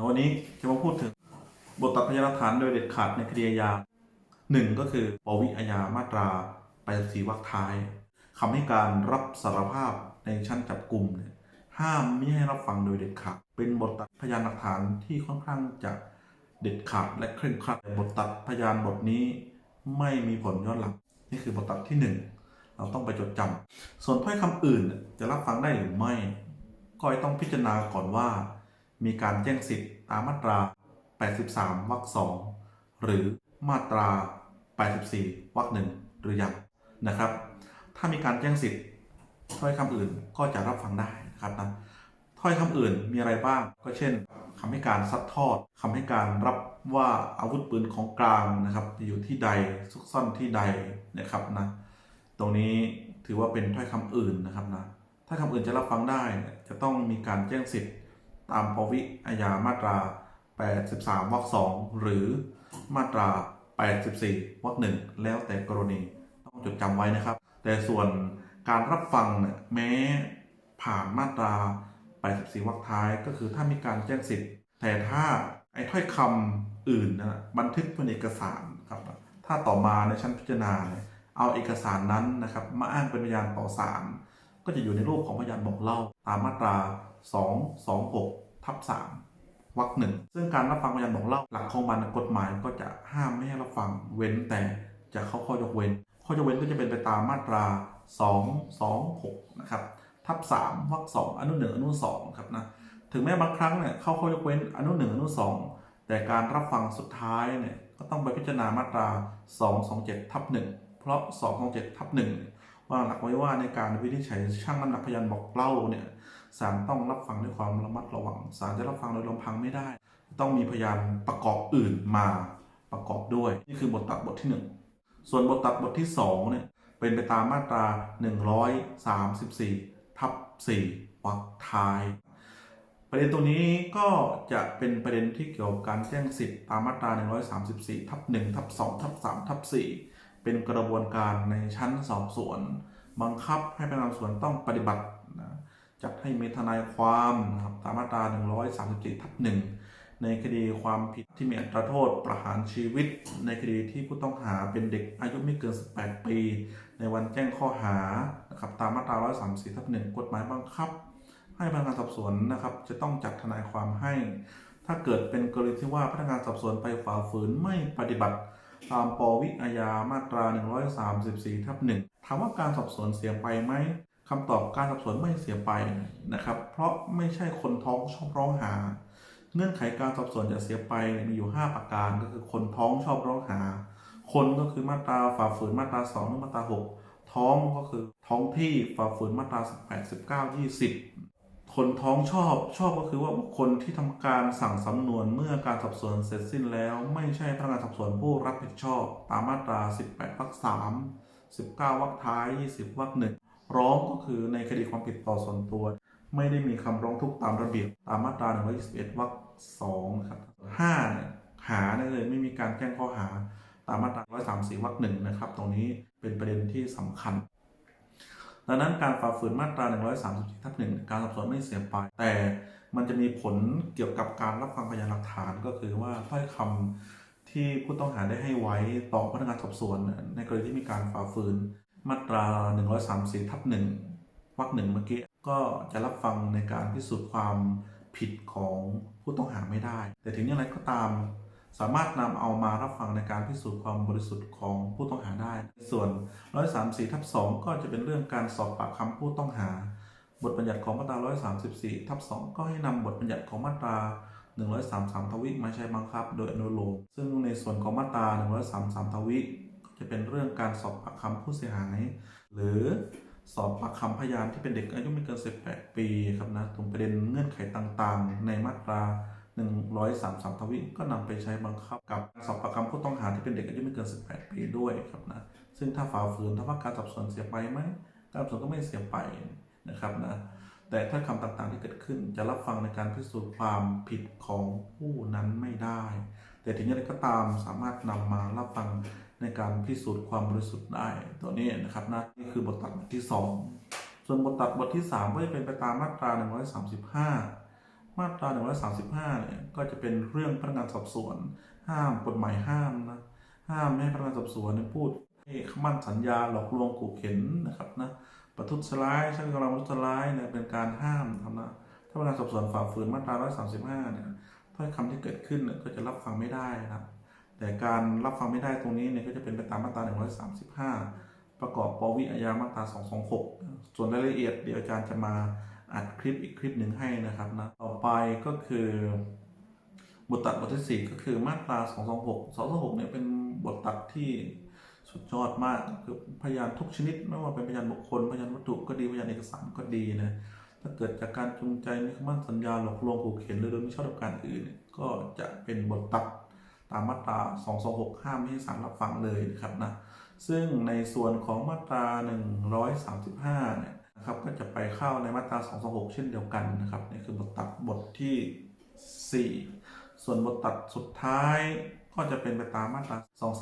วันนี้จะมาพูดถึงบทตัดพยานหลักฐานโดยเด็ดขาดในคดีอาญาหนึ่งก็คือปวิอาญามาตรา84วรรคท้ายคำให้การรับสารภาพในชั้นจับกลุ่มเนี่ยห้ามไม่ให้รับฟังโดยเด็ดขาด เป็นบทตัดพยานหลักฐานที่ค่อนข้างจะเด็ดขาดและเคร่งครัดบทตัดพยานบทนี้ไม่มีผลย้อนหลังนี่คือบทตัดที่หนึ่งเราต้องไปจดจำส่วนถ้อยคำอื่นจะรับฟังได้หรือไม่ ก็ต้องพิจารณาก่อนว่า มีการแจ้งสิทธิ์ตามมาตรา 83 วรรคสองหรือมาตรา 84 วรรคหนึ่งหรือยังนะครับ ถ้ามีการแจ้งสิทธิ์ถ้อยคำอื่นก็จะรับฟังได้นะครับนะถ้อยคำอื่นมีอะไรบ้าง ก็เช่นคำให้การซัดทอดคำให้การรับว่าอาวุธปืนของกลางนะครับ อยู่ที่ใดซุกซ่อนที่ใดนะครับนะตรงนี้ถือว่าเป็นถ้อยคำอื่นนะครับนะถ้าคำอื่นจะรับฟังได้จะต้องมีการแจ้งสิทธิ์ ตามปวิอาญามาตรา 83วรรค2หรือมาตรา 84วรรคหนึ่งแล้วแต่กรณีต้องจดจำไว้นะครับ แต่ส่วนการรับฟังเนี่ยแม้ผ่านมาตรา 84วรรคท้ายก็คือถ้ามีการแจ้งสิทธิ์ แต่ถ้าไอ้ถ้อยคำอื่นนะบันทึกเป็นเอกสารครับถ้าต่อมาในชั้นพิจารณาเนี่ยเอาเอกสารนั้นนะครับ มาอ้างเป็นพยานต่อศาลก็จะอยู่ในรูปของพยานบอกเล่าตามมาตรา 226ทับ3วรรคหนึ่งซึ่งการรับฟังพยานบอกเล่าหลักของมันกฎหมายก็จะห้ามไม่ให้รับฟังเว้นแต่จะเข้าข้อยกเว้น ข้อยกเว้นก็จะเป็นไปตามมาตรา 226นะครับทับ3วรรค2อนุ1อนุ2ครับนะถึงแม้บางครั้งเนี่ยเข้าข้อยกเว้นอนุ1อนุ2แต่การรับฟังสุดท้ายเนี่ยก็ต้องไปพิจารณามาตรา 227ทับ1เพราะ 227ทับ1ว่าหลักไว้ว่าในการวินิจฉัยช่างน้ำหนักพยานบอกเล่าเนี่ย ศาลต้องรับฟังด้วยความระมัดระวังศาลจะรับฟังโดยลำพังไม่ได้ ต้องมีพยานประกอบอื่นมาประกอบด้วย นี่คือบทตัดบทที่ 1 ส่วนบทตัดบทที่2เนี่ยเป็นไปตามมาตรา 134 ทับ 4วรรคท้าย ประเด็นตรงนี้ก็จะเป็นประเด็นที่เกี่ยวกับการแจ้งสิทธิ์ตามมาตรา 134 ทับ 1 ทับ 2 ทับ 3 ทับ 4 เป็นกระบวนการในชั้นสอบสวน บังคับให้พนักงานสวนต้องปฏิบัติ จัดให้มีทนายความนะครับตามมาตรา134ทับ1ในคดีความผิดที่มีอัตราโทษประหารชีวิต ในคดีที่ผู้ต้องหาเป็นเด็กอายุไม่เกิน 18 ปี ในวันแจ้งข้อหานะครับตามมาตรา134ทับ1กฎหมายบังคับ ให้พนักงานสอบสวนนะครับจะต้องจัดทนายความให้ ถ้าเกิดเป็นกรณีที่ว่าพนักงานสอบสวนไปฝ่าฝืนไม่ปฏิบัติตามปวิอาญามาตรา 134ทับ1ถามว่าการสอบสวนเสียไปไหม คำตอบการสอบสวนไม่เสียไปนะครับ เพราะไม่ใช่คนท้องชอบร้องหา เงื่อนไขการสอบสวนจะเสียไปมีอยู่ 5 ประการก็คือคนท้องชอบร้องหา คนก็คือมาตราฝ่าฝืนมาตรา2หรือมาตรา 6 ท้องก็คือท้องที่ฝ่าฝืนมาตรา18 19 20 คนท้องชอบชอบก็คือว่าบุคคลที่ทำการสั่งสำนวนเมื่อการสอบสวนเสร็จสิ้นแล้ว ไม่ใช่พนักงานสอบสวนผู้รับผิดชอบตามมาตรา 18วรรค3 19วรรคท้าย 20วรรคหนึ่ง ร้องก็คือในคดีความผิดต่อส่วนตัว ไม่ได้มีคำร้องทุกข์ตามระเบียบตามมาตรา 121วรรค2ครับ5เนี่ยหาได้เลยไม่มีการแจ้งข้อหาตามมาตรา 134วรรคหนึ่งนะครับ ตรงนี้เป็นประเด็นที่สำคัญ ดังนั้นการฝ่าฝืนมาตรา 134ทับหนึ่งการสอบสวนไม่เสียไป แต่มันจะมีผลเกี่ยวกับการรับฟังพยานหลักฐานก็คือว่าถ้อยคำที่ผู้ต้องหาได้ให้ไว้ต่อพนักงานสอบสวน ในกรณีที่มีการฝ่าฝืน มาตรา 134ทับหนึ่งวรรคหนึ่งเมื่อกี้ก็จะรับฟังในการพิสูจน์ความผิดของผู้ต้องหาไม่ได้ แต่ถึงอย่างไรก็ตาม สามารถนำเอามารับฟังในการพิสูจน์ความบริสุทธิ์ของผู้ต้องหาได้ ส่วน 134ทับ2ก็จะเป็นเรื่องการสอบปากคำผู้ต้องหา บทบัญญัติของมาตรา 134ทับ2ก็ให้นำบทบัญญัติของมาตรา 133 ทวิมาใช้บังคับ โดยอนุโลมซึ่งในส่วนของมาตรา 133 ทวิ จะเป็นเรื่องการสอบปากคำผู้เสียหาย หรือสอบปากคำพยานที่เป็นเด็กอายุไม่เกิน 18 ปีครับนะตรงประเด็นเงื่อนไขต่างๆ ในมาตรา 133ทวิก็นำไปใช้บังคับกับสอบปากคำผู้ต้องหาที่เป็นเด็กอายุไม่เกิน 18 ปีด้วยครับนะซึ่งถ้าฝ่าฝืนถ้าว่าการสอบสวนเสียไปไหมการสอบสวนก็ไม่เสียไปนะครับนะแต่ถ้าคำต่างๆที่เกิดขึ้นจะรับฟังในการพิสูจน์ความผิดของผู้นั้นไม่ได้ แต่ถึงอย่างไรก็ตามสามารถนำมารับฟัง ในการพิสูจน์ความบริสุทธิ์ได้ตัวนี้นะครับนะนี่คือบทตัดบทที่ 2 ส่วนบทตัดบทที่ 3 ก็จะเป็นไปตามมาตรา 135 มาตรา 135เนี่ยก็จะเป็นเรื่องพนักงานสอบสวน ห้ามกฎหมายห้ามนะห้ามไม่ให้พนักงานสอบสวนพูดให้คำมั่นสัญญาหลอกลวงขู่เข็นนะครับนะประทุษร้ายใช้กำลังประทุษร้ายเนี่ยเป็นการห้ามทำนะถ้าพนักงานสอบสวนฝ่าฝืนมาตรา 135เนี่ยถ้อยคำที่เกิดขึ้นเนี่ยก็จะรับฟังไม่ได้นะครับ แต่การรับฟังไม่ได้ตรงนี้เนี่ยก็จะเป็นไปตามมาตรา 135 ประกอบปวิอาญามาตรา 226 ส่วนรายละเอียดเดี๋ยวอาจารย์จะมาอัดคลิปอีกคลิปหนึ่งให้นะครับนะต่อไปก็คือบทตัดบทที่4ก็คือมาตรา 226 226เนี่ยเป็นบทตัดที่สุดยอดมากคือพยานทุกชนิดไม่ว่าเป็นพยานบุคคลพยานวัตถุก็ดีพยานเอกสารก็ดีนะถ้าเกิดจากการจูงใจมีคำมั่นสัญญาหลอกลวงขู่เข็นหรือโดยไม่ชอบด้วยการอื่น ก็จะเป็นบทตัด ตามมาตรา 226 ห้ามไม่ให้ศาลรับฟังเลยนะครับนะซึ่งในส่วนของมาตรา 135 เนี่ยนะครับก็จะไปเข้าในมาตรา 226 เช่นเดียวกันนะครับนี่คือบทตัดบทที่ 4 ส่วนบทตัดสุดท้ายก็จะเป็นไปตามมาตรา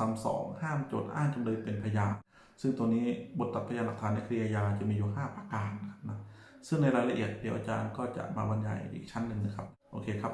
232 ห้ามโจทย์อ้างจำเลยเป็นพยานซึ่งตัวนี้บทตัดพยานหลักฐานในคดีอาญาจะมีอยู่ 5 ประการนะครับนะซึ่งในรายละเอียดเดี๋ยวอาจารย์ก็จะมาบรรยายอีกชั้นหนึ่งนะครับ โอเคครับ